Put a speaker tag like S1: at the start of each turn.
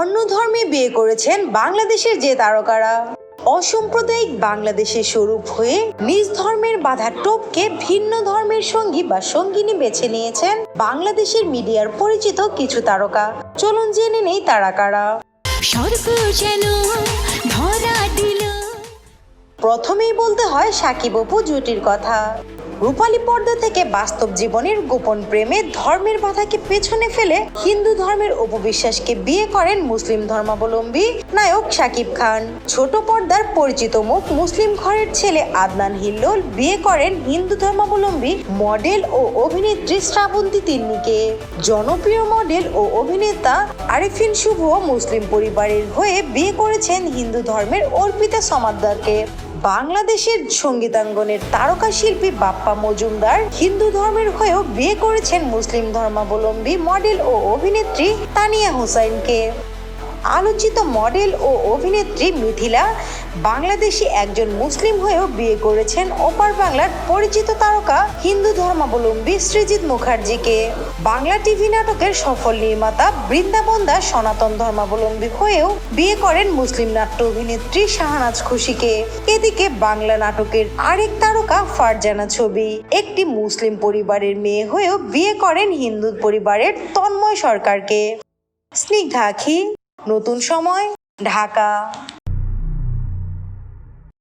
S1: অন্য ধর্মে বিয়ে করেছেন বাংলাদেশের যে তারকারা। অসাম্প্রদায়িক বাংলাদেশের স্বরূপ হয়ে নিজ ধর্মের বাধা টপকে ভিন্ন ধর্মের সঙ্গী বা সঙ্গিনী বেছে নিয়েছেন বাংলাদেশের মিডিয়ার পরিচিত কিছু তারকা। চলুন জেনে নেই তারা কারা। প্রথমেই বলতে হয় সাকিব অপু জুটির কথা। রূপালী পর্দা থেকে বাস্তব জীবনের গোপন প্রেমে ধর্মের বাধাকে পেছনে ফেলে হিন্দু ধর্মের উপবিশ্বাসকে বিয়ে করেন মুসলিম ধর্মাবলম্বী নায়ক সাকিব খান। ছোট পর্দার পরিচিত মুখ মুসলিম ঘরের ছেলে আদনান হিল্লোল বিয়ে করেন হিন্দু ধর্মাবলম্বী মডেল ও অভিনেত্রী শ্রাবন্তী তিন্নিকে। জনপ্রিয় মডেল ও অভিনেতা আরিফিন শুভ মুসলিম পরিবারের হয়ে বিয়ে করেছেন হিন্দু ধর্মের অর্পিতা সমাদ্দারকে। বাংলাদেশের সঙ্গীতাঙ্গনের তারকা শিল্পী বাপ্পা মজুমদার হিন্দু ধর্মের হয়েও বিয়ে করেছেন মুসলিম ধর্মাবলম্বী মডেল ও অভিনেত্রী তানিয়া হোসাইনকে। আলোচিত মডেল ও অভিনেত্রী মিথিলা বাংলাদেশি একজন মুসলিম হয়েও বিয়ে করেছেন ওপার বাংলার পরিচিত তারকা হিন্দু ধর্মাবলম্বী সৃজিৎ মুখার্জিকে। বাংলা টিভি নাটকের সফল নির্মাতা বৃন্দাবন দাস সনাতন ধর্মাবলম্বী হয়েও বিয়ে করেন মুসলিম নাট্য অভিনেত্রী শাহনাজ খুশিকে। এদিকে বাংলা নাটকের আরেক তারকা ফারজানা ছবি, একটি মুসলিম পরিবারের মেয়ে হয়েও বিয়ে করেন হিন্দু পরিবারের তন্ময় সরকারকে। স্নিগ্ধা আখি। নতুন সময় ঢাকা।